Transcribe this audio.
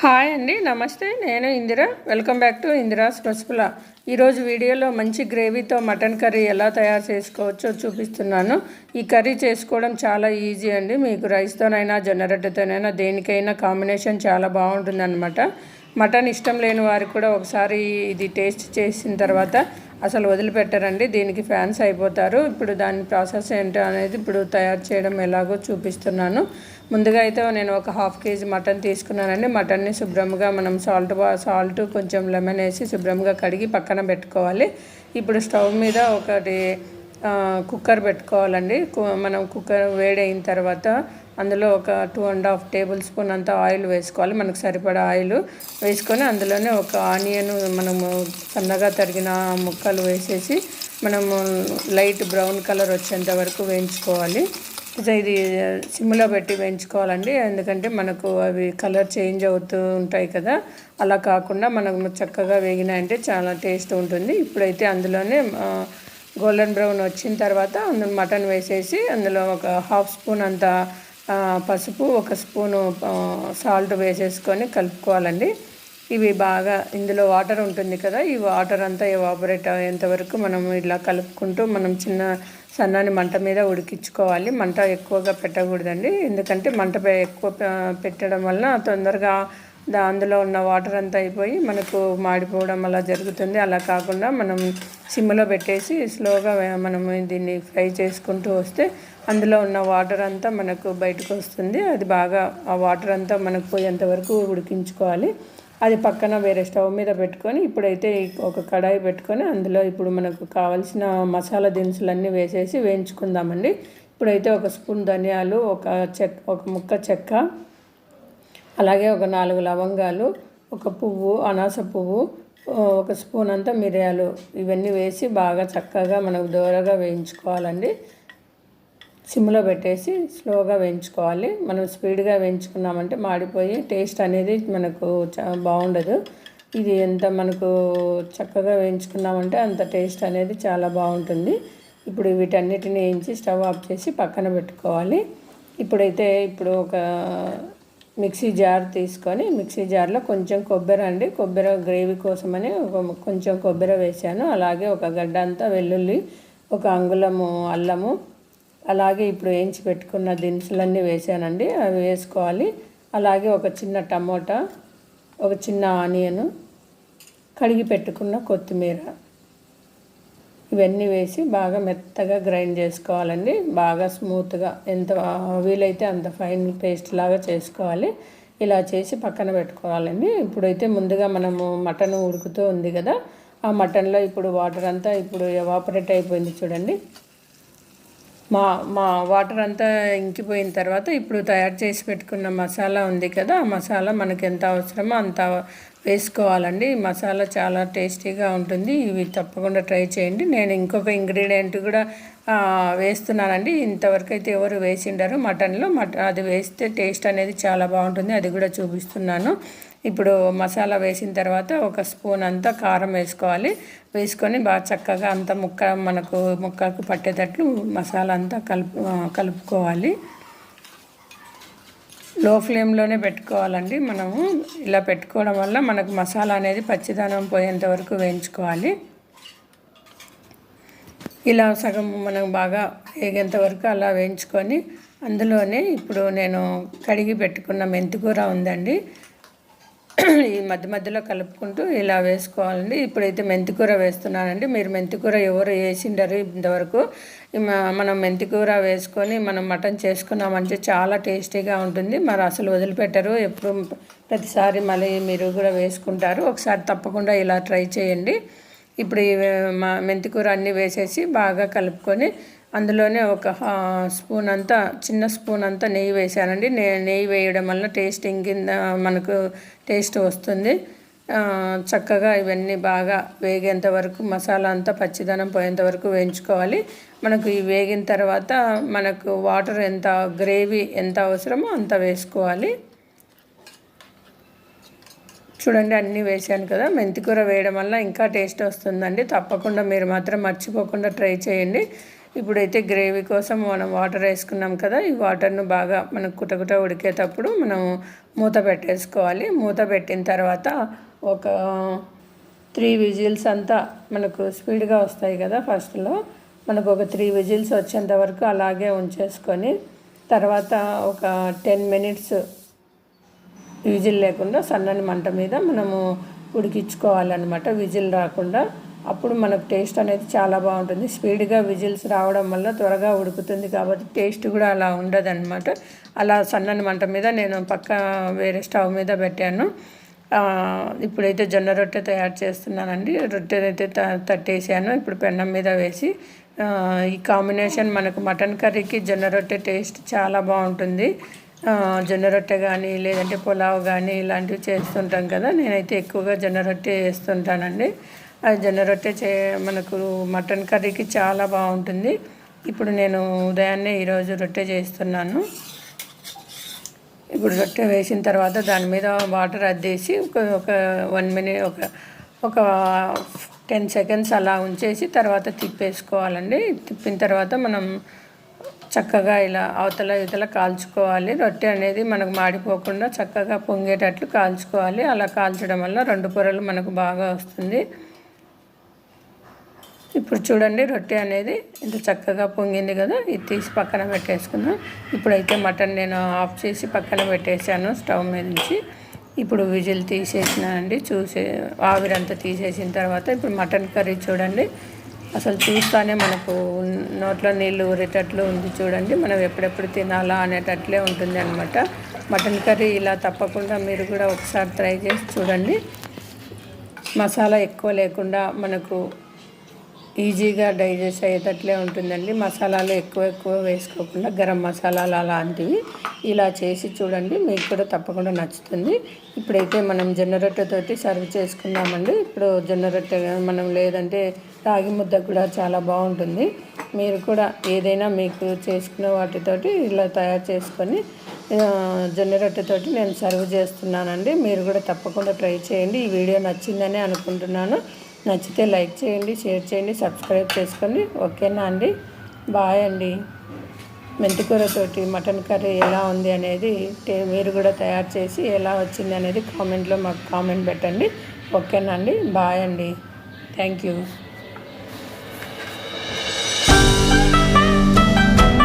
Hi అండి నమస్తే. నేను Indira. Welcome back to Indira's పసుపుల ఈరోజు వీడియోలో మంచి గ్రేవీతో మటన్ కర్రీ ఎలా తయారు చేసుకోవచ్చో చూపిస్తున్నాను. ఈ కర్రీ చేసుకోవడం చాలా ఈజీ అండి. మీకు రైస్తోనైనా జొన్న రొట్టెతోనైనా దేనికైనా కాంబినేషన్ చాలా బాగుంటుందన్నమాట. మటన్ ఇష్టం లేని వారికి కూడా ఒకసారి ఇది టేస్ట్ చేసిన తర్వాత అసలు వదిలిపెట్టరండి దీనికి ఫ్యాన్స్ అయిపోతారు. ఇప్పుడు దాని ప్రాసెస్ ఏంటో అనేది ఇప్పుడు తయారు చేయడం ఎలాగో చూపిస్తున్నాను. ముందుగా అయితే నేను ఒక హాఫ్ కేజీ మటన్ తీసుకున్నానండి. మటన్ని శుభ్రంగా మనం సాల్ట్ సాల్ట్ కొంచెం లెమన్ వేసి శుభ్రంగా కడిగి పక్కన పెట్టుకోవాలి. ఇప్పుడు స్టవ్ మీద ఒకటి కుక్కర్ పెట్టుకోవాలండి. మనం కుక్కర్ వేడైన తర్వాత అందులో ఒక two and half tablespoon అంతా ఆయిల్ వేసుకోవాలి. మనకు సరిపడా ఆయిల్ వేసుకొని అందులోనే ఒక ఆనియన్ మనము సన్నగా తరిగిన ముక్కలు వేసేసి మనము లైట్ బ్రౌన్ కలర్ వచ్చేంత వరకు వేయించుకోవాలి. ఇది సిమ్లో పెట్టి వేయించుకోవాలండి. ఎందుకంటే మనకు అవి కలర్ చేంజ్ అవుతూ ఉంటాయి కదా. అలా కాకుండా మనకు చక్కగా వేగినాయంటే చాలా టేస్ట్ ఉంటుంది. ఇప్పుడైతే అందులోనే గోల్డెన్ బ్రౌన్ వచ్చిన తర్వాత అందులో మటన్ వేసేసి అందులో ఒక హాఫ్ స్పూన్ అంత పసుపు ఒక స్పూను సాల్ట్ వేసేసుకొని కలుపుకోవాలండి. ఇవి బాగా ఇందులో వాటర్ ఉంటుంది కదా ఈ వాటర్ అంతా ఎవాపరేట్ అయ్యేంతవరకు మనం ఇలా కలుపుకుంటూ మనం చిన్న సన్నాని మంట మీద ఉడికించుకోవాలి. మంట ఎక్కువగా పెట్టకూడదండి. ఎందుకంటే మంట ఎక్కువ పెట్టడం వల్ల తొందరగా దా అందులో ఉన్న వాటర్ అంతా అయిపోయి మనకు మాడిపోవడం అలా జరుగుతుంది. అలా కాకుండా మనం సిమ్లో పెట్టేసి స్లోగా మనం దీన్ని ఫ్రై చేసుకుంటూ వస్తే అందులో ఉన్న వాటర్ అంతా మనకు బయటకు వస్తుంది. అది బాగా ఆ వాటర్ అంతా మనకు పోయేంత వరకు ఉడికించుకోవాలి. అది పక్కన వేరే స్టవ్ మీద పెట్టుకొని ఇప్పుడైతే ఒక కడాయి పెట్టుకొని అందులో ఇప్పుడు మనకు కావాల్సిన మసాలా దినుసులన్నీ వేసేసి వేయించుకుందామండి. ఇప్పుడైతే ఒక స్పూన్ ధనియాలు ఒక చెక్క ఒక ముక్క చెక్క అలాగే ఒక నాలుగు లవంగాలు ఒక పువ్వు అనాస పువ్వు ఒక స్పూన్ అంతా మిరియాలు. ఇవన్నీ వేసి బాగా చక్కగా మనకు దూరగా వేయించుకోవాలండి. సిమ్లో పెట్టేసి స్లోగా వేయించుకోవాలి. మనం స్పీడ్గా వేయించుకున్నామంటే మాడిపోయి టేస్ట్ అనేది మనకు బాగుండదు. ఇది ఎంత మనకు చక్కగా వేయించుకున్నామంటే అంత టేస్ట్ అనేది చాలా బాగుంటుంది. ఇప్పుడు వీటన్నిటిని వేయించి స్టవ్ ఆఫ్ చేసి పక్కన పెట్టుకోవాలి. ఇప్పుడైతే ఇప్పుడు ఒక మిక్సీ జార్ తీసుకొని మిక్సీ జార్లో కొంచెం కొబ్బరి అండి. కొబ్బరి గ్రేవీ కోసమని ఒక కొంచెం కొబ్బరి వేసాను. అలాగే ఒక గడ్డ అంతా వెల్లుల్లి ఒక అంగుళము అల్లము అలాగే ఇప్పుడు వేయించి పెట్టుకున్న దినుసులన్నీ వేసానండి. అవి వేసుకోవాలి. అలాగే ఒక చిన్న టమోటా ఒక చిన్న ఆనియను కడిగి పెట్టుకున్న కొత్తిమీర. ఇవన్నీ వేసి బాగా మెత్తగా గ్రైండ్ చేసుకోవాలండి. బాగా స్మూత్గా ఎంత వీలైతే అంత ఫైన్ పేస్ట్ లాగా చేసుకోవాలి. ఇలా చేసి పక్కన పెట్టుకోవాలండి. ఇప్పుడైతే ముందుగా మనము మటన్ ఉడుకుతూ ఉంది కదా ఆ మటన్లో ఇప్పుడు వాటర్ అంతా ఇప్పుడు ఎవాపరేట్ అయిపోయింది చూడండి. మా మా వాటర్ అంతా ఇంకిపోయిన తర్వాత ఇప్పుడు తయారు చేసి పెట్టుకున్న మసాలా ఉంది కదా ఆ మసాలా మనకి ఎంత అవసరమో అంత వేసుకోవాలండి. మసాలా చాలా టేస్టీగా ఉంటుంది. ఇవి తప్పకుండా ట్రై చేయండి. నేను ఇంకొక ఇంగ్రీడియంట్ కూడా వేస్తున్నానండి. ఇంతవరకు అయితే ఎవరు వేసిండారు. మటన్లో మట అది వేస్తే టేస్ట్ అనేది చాలా బాగుంటుంది. అది కూడా చూపిస్తున్నాను. ఇప్పుడు మసాలా వేసిన తర్వాత ఒక స్పూన్ అంతా కారం వేసుకోవాలి. వేసుకొని బాగా చక్కగా అంత ముక్క మనకు ముక్కకు పట్టేటట్లు మసాలా అంతా కలుపు కలుపుకోవాలి. లో ఫ్లేమ్లోనే పెట్టుకోవాలండి. మనము ఇలా పెట్టుకోవడం వల్ల మనకు మసాలా అనేది పచ్చిదనం పోయేంత వరకు వేయించుకోవాలి. ఇలా సగం మనం బాగా వేగేంత వరకు అలా వేయించుకొని అందులోనే ఇప్పుడు నేను కడిగి పెట్టుకున్న మెంతికూర ఉందండి. ఈ మధ్య మధ్యలో కలుపుకుంటూ ఇలా వేసుకోవాలండి. ఇప్పుడైతే మెంతికూర వేస్తున్నానండి. మీరు మెంతికూర ఎవరు వేసిండరు ఇంతవరకు. మనం మెంతికూర వేసుకొని మనం మటన్ చేసుకున్నామంటే చాలా టేస్టీగా ఉంటుంది. మరి అసలు వదిలిపెట్టరు. ఎప్పుడు ప్రతిసారి మళ్ళీ మీరు కూడా వేసుకుంటారు. ఒకసారి తప్పకుండా ఇలా ట్రై చేయండి. ఇప్పుడు మా మెంతికూర అన్నీ వేసేసి బాగా కలుపుకొని అందులోనే ఒక స్పూన్ అంతా చిన్న స్పూన్ అంతా నెయ్యి వేసానండి నెయ్యి వేయడం వల్ల టేస్ట్ ఇంకింద మనకు టేస్ట్ వస్తుంది. చక్కగా ఇవన్నీ బాగా వేగేంత వరకు మసాలా అంతా పచ్చిదనం పోయేంత వరకు వేయించుకోవాలి. మనకు ఈ వేగిన తర్వాత మనకు వాటర్ ఎంత గ్రేవీ ఎంత అవసరమో అంత వేసుకోవాలి. చూడండి అన్నీ వేసాను కదా. మెంతికూర వేయడం వల్ల ఇంకా టేస్ట్ వస్తుందండి. తప్పకుండా మీరు మాత్రం మర్చిపోకుండా ట్రై చేయండి. ఇప్పుడైతే గ్రేవీ కోసం మనం వాటర్ వేసుకున్నాం కదా ఈ వాటర్ను బాగా మనకు కుటకుట ఉడికేటప్పుడు మనం మూత పెట్టేసుకోవాలి. మూత పెట్టిన తర్వాత ఒక త్రీ విజిల్స్ అంతా మనకు స్పీడ్గా వస్తాయి కదా ఫస్ట్లో. మనకు ఒక త్రీ విజిల్స్ వచ్చేంత వరకు అలాగే ఉంచేసుకొని తర్వాత ఒక టెన్ మినిట్స్ విజిల్ లేకుండా సన్నని మంట మీద మనము ఉడికించుకోవాలన్నమాట. విజిల్ రాకుండా అప్పుడు మనకు టేస్ట్ అనేది చాలా బాగుంటుంది. స్పీడ్గా విజిల్స్ రావడం వల్ల త్వరగా ఉడుకుతుంది కాబట్టి టేస్ట్ కూడా అలా ఉండదన్నమాట. అలా సన్నని మంట మీద నేను పక్క వేరే స్టవ్ మీద పెట్టాను. ఇప్పుడైతే జొన్న రొట్టె తయారు చేస్తున్నానండి. రొట్టె అయితే తట్టేసాను. ఇప్పుడు పెన్నం మీద వేసి ఈ కాంబినేషన్ మనకు మటన్ కర్రీకి జొన్న రొట్టె టేస్ట్ చాలా బాగుంటుంది. జొన్న రొట్టె కానీ లేదంటే పులావ్ కానీ ఇలాంటివి చేస్తుంటాం కదా నేనైతే ఎక్కువగా జొన్న రొట్టె చేస్తుంటానండి జొన్న రొట్టె చే మనకు మటన్ కర్రీకి చాలా బాగుంటుంది. ఇప్పుడు నేను ఉదయాన్నే ఈరోజు రొట్టె చేస్తున్నాను. ఇప్పుడు రొట్టె వేసిన తర్వాత దాని మీద వాటర్ అద్దేసి ఒక ఒక వన్ మినిట్ ఒక ఒక టెన్ సెకండ్స్ అలా ఉంచేసి తర్వాత తిప్పేసుకోవాలండి. తిప్పిన తర్వాత మనం చక్కగా ఇలా అవతల ఇవతల కాల్చుకోవాలి. రొట్టె అనేది మనకు మాడిపోకుండా చక్కగా పొంగేటట్లు కాల్చుకోవాలి. అలా కాల్చడం వల్ల రెండు పొరలు మనకు బాగా వస్తుంది. ఇప్పుడు చూడండి రొట్టె అనేది ఇంత చక్కగా పొంగింది కదా. ఇది తీసి పక్కన పెట్టేసుకుందాం. ఇప్పుడైతే మటన్ నేను ఆఫ్ చేసి పక్కన పెట్టేశాను స్టవ్ మీద నుంచి. ఇప్పుడు విజిల్ తీసేసినానండి చూసే ఆవిరంతా తీసేసిన తర్వాత ఇప్పుడు మటన్ కర్రీ చూడండి. అసలు చూస్తానే మనకు నోట్లో నీళ్ళు ఊరేటట్లు ఉంది చూడండి. మనం ఎప్పుడెప్పుడు తినాలా అనేటట్లే ఉంటుంది అనమాట మటన్ కర్రీ ఇలా తప్పకుండా మీరు కూడా ఒకసారి ట్రై చేసి చూడండి. మసాలా ఎక్కువ లేకుండా మనకు ఈజీగా డైజెస్ట్ అయ్యేటట్లే ఉంటుందండి. మసాలాలు ఎక్కువ ఎక్కువ వేసుకోకుండా గరం మసాలాలు అలాంటివి ఇలా చేసి చూడండి. మీకు కూడా తప్పకుండా నచ్చుతుంది. ఇప్పుడైతే మనం జొన్న రొట్టెతోటి సర్వ్ చేసుకున్నామండి ఇప్పుడు జొన్న రొట్టె మనం లేదంటే రాగి ముద్ద కూడా చాలా బాగుంటుంది. మీరు కూడా ఏదైనా మీకు చేసుకునే వాటితోటి ఇలా తయారు చేసుకొని జొన్న రొట్టెతోటి నేను సర్వ్ చేస్తున్నానండి. మీరు కూడా తప్పకుండా ట్రై చేయండి. ఈ వీడియో నచ్చిందని అనుకుంటున్నాను. నచ్చితే లైక్ చేయండి షేర్ చేయండి సబ్స్క్రైబ్ చేసుకోండి. ఓకేనా అండి? బాయ్ అండి. మెంతికూరతోటి మటన్ కర్రీ ఎలా ఉంది అనేది మీరు కూడా తయారు చేసి ఎలా వచ్చింది అనేది కామెంట్లో మాకు కామెంట్ పెట్టండి. ఓకేనా అండి? బాయ్ అండి. Thank you.